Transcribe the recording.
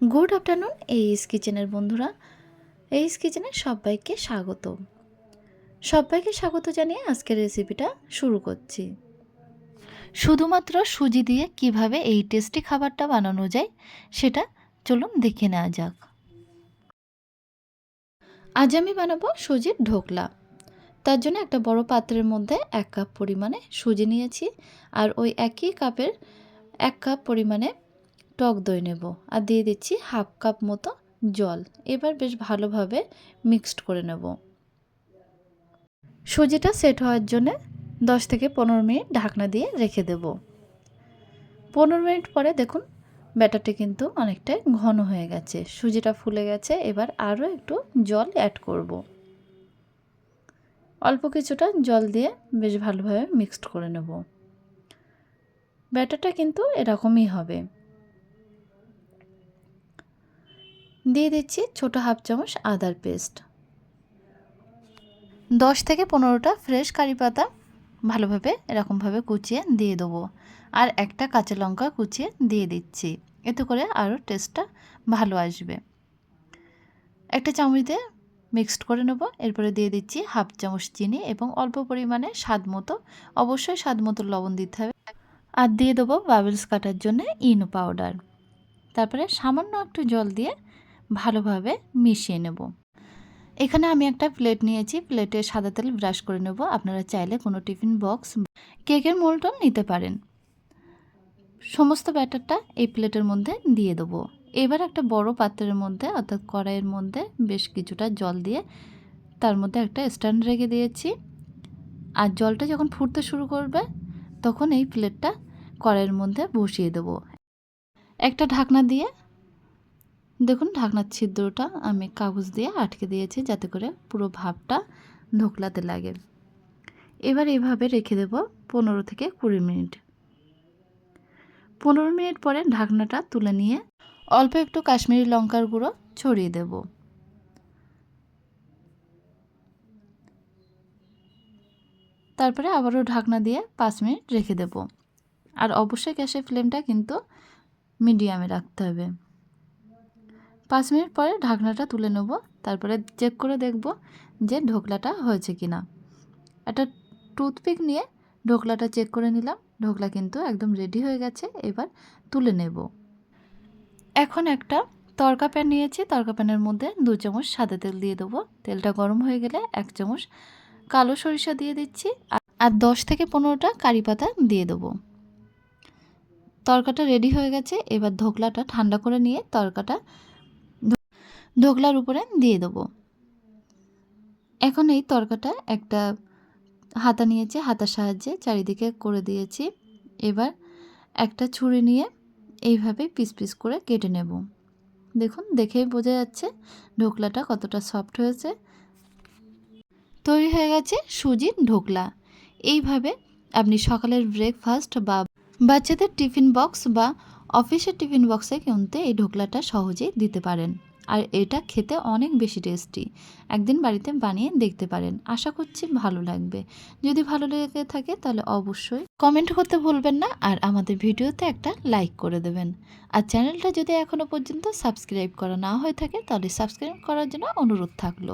Good afternoon এইস কিচেনের বন্ধুরা। এইস কিচেনে সবাইকে স্বাগত। সবাইকে স্বাগত জানিয়ে আজকের রেসিপিটা শুরু করছি। শুধুমাত্র সুজি দিয়ে কীভাবে এই টেস্টি খাবারটা বানানো যায়, সেটা চলুন দেখে নেওয়া যাক। আজ আমি বানাবো সুজির ঢোকলা। তার জন্য একটা বড় পাত্রের মধ্যে এক কাপ পরিমাণে সুজি নিয়েছি, আর ওই একই কাপের এক কাপ পরিমাণে টক দই নেব আর দিয়ে দিচ্ছি হাফ কাপ মতো জল। এবার বেশ ভালোভাবে মিক্সড করে নেব। সুজিটা সেট হওয়ার জন্য দশ থেকে পনেরো মিনিট ঢাকনা দিয়ে রেখে দেব। পনেরো মিনিট পরে দেখুন ব্যাটারটি কিন্তু অনেকটাই ঘন হয়ে গেছে। সুজিটা ফুলে গেছে, এবার আরও একটু জল অ্যাড করব। অল্প কিছুটা জল দিয়ে বেশ ভালোভাবে মিক্সড করে নেব। ব্যাটারটা কিন্তু এরকমই হবে। দিয়ে দিচ্ছি ছোটো হাফ চামচ আদার পেস্ট। দশ থেকে পনেরোটা ফ্রেশ কারি পাতা ভালোভাবে এরকমভাবে কুচিয়ে দিয়ে দেবো। আর একটা কাঁচা লঙ্কা কুচিয়ে দিয়ে দিচ্ছি। এতে করে আরও টেস্টটা ভালো আসবে। একটা চামচ দিয়ে মিক্সড করে নেব। এরপরে দিয়ে দিচ্ছি হাফ চামচ চিনি এবং অল্প পরিমাণে স্বাদ মতো, অবশ্যই স্বাদ মতো লবণ দিতে হবে। আর দিয়ে দেবো বাবলস কাটার জন্য ইনো পাউডার। তারপরে সামান্য একটু জল দিয়ে ভালোভাবে মিশিয়ে নেব। এখানে আমি একটা প্লেট নিয়েছি, প্লেটে সাদা তেল ব্রাশ করে নেব। আপনারা চাইলে কোনো টিফিন বক্স, কেকের মোল্টন নিতে পারেন। সমস্ত ব্যাটারটা এই প্লেটের মধ্যে দিয়ে দেবো। এবার একটা বড় পাত্রের মধ্যে অর্থাৎ কড়াইয়ের মধ্যে বেশ কিছুটা জল দিয়ে তার মধ্যে একটা স্ট্যান্ড রেখে দিয়েছি। আর জলটা যখন ফুটতে শুরু করবে, তখন এই প্লেটটা কড়াইয়ের মধ্যে বসিয়ে দেবো। একটা ঢাকনা দিয়ে দেখুন ঢাকনার ছিদ্রটা আমি কাগজ দিয়ে আটকে দিয়েছি যাতে করে পুরো ভাবটা ঢোকলাতে লাগে। এবার এভাবে রেখে দেব পনেরো থেকে কুড়ি মিনিট। পনেরো মিনিট পরে ঢাকনাটা তুলে নিয়ে অল্প একটু কাশ্মীরি লঙ্কার গুঁড়ো ছড়িয়ে দেব। তারপরে আবারও ঢাকনা দিয়ে পাঁচ মিনিট রেখে দেব। আর অবশ্যই গ্যাসের ফ্লেমটা কিন্তু মিডিয়ামে রাখতে হবে। পাঁচ মিনিট পরে ঢাকনাটা তুলে নেব, তারপরে চেক করে দেখব যে ঢোকলাটা হয়েছে কি না একটা টুথপিক নিয়ে ঢোকলাটা চেক করে নিলাম, ঢোকলা কিন্তু একদম রেডি হয়ে গেছে, এবার তুলে নেব। এখন একটা তরকা প্যান নিয়েছি, তরকা প্যানের মধ্যে দু চামচ সাদা তেল দিয়ে দেবো। তেলটা গরম হয়ে গেলে এক চামচ কালো সরিষা দিয়ে দিচ্ছি আর দশ থেকে পনেরোটা কারি পাতা দিয়ে দেবো। তরকাটা রেডি হয়ে গেছে, এবার ধোকলাটা ঠান্ডা করে নিয়ে তরকাটা ঢোকলার উপরে দিয়ে দেবো। এখন এই তরকাটা একটা হাতা নিয়েছি, হাতার সাহায্যে চারিদিকে করে দিয়েছি। এবার একটা ছুরি নিয়ে এইভাবে পিস পিস করে কেটে নেব। দেখুন, দেখেই বোঝা যাচ্ছে ঢোকলাটা কতটা সফট হয়েছে। তৈরি হয়ে গেছে সুজির ঢোকলা। এইভাবে আপনি সকালের ব্রেকফাস্ট বা বাচ্চাদের টিফিন বক্স বা অফিসের টিফিন বক্সে কিনতে এই ঢোকলাটা সহজেই দিতে পারেন। আর এটা খেতে অনেক বেশি টেস্টি একদিন বাড়িতে বানিয়ে দেখতে পারেন। আশা করছি ভালো লাগবে। যদি ভালো লেগে থাকে তাহলে অবশ্যই কমেন্ট করতে ভুলবেন না আর আমাদের ভিডিওতে একটা লাইক করে দেবেন। আর চ্যানেলটা যদি এখনও পর্যন্ত সাবস্ক্রাইব করা না হয়ে থাকে তাহলে সাবস্ক্রাইব করার জন্য অনুরোধ থাকল।